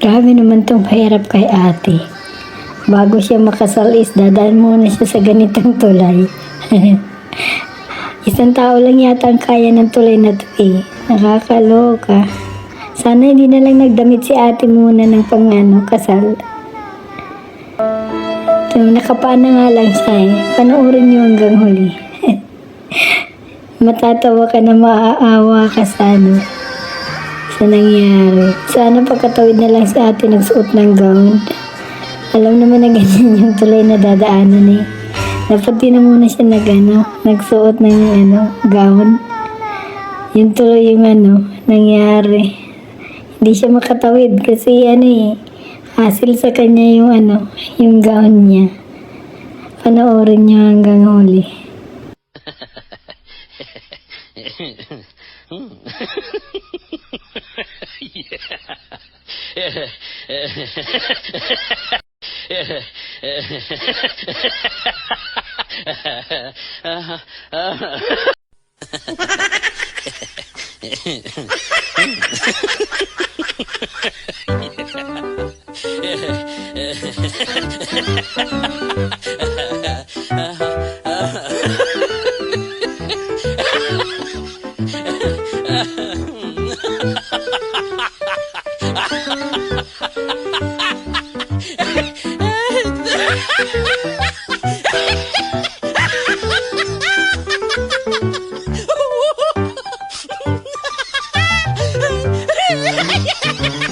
Grabe naman tong pahirap kay ate. Bago siya makasal is dadaan muna siya sa ganitong tulay. Isang tao lang yata ang kaya ng tulay na to eh. Nakakaloka. Sana hindi na lang nagdamit si ate muna ng pang ano, kasal. Ito, nakapana nga lang siya eh. Panoorin niyo hanggang huli. Matatawa ka na maaawa ka sa ano, sa nangyari. Sana pagkatawid na lang si ate nagsuot ng gown. Alam naman na ganyan yung tulay na dadaanan eh. Dapat din na muna siya nag, ano, nagsuot ng ano, gown. Yun tuloy yung ano, nangyari. Hindi siya makatawid kasi ano eh, hassle sa kanya yung ano, yung gown niya. Panoorin niya hanggang huli. Hmm. Ha ha ha ha! 哈哈哈哈哈哈。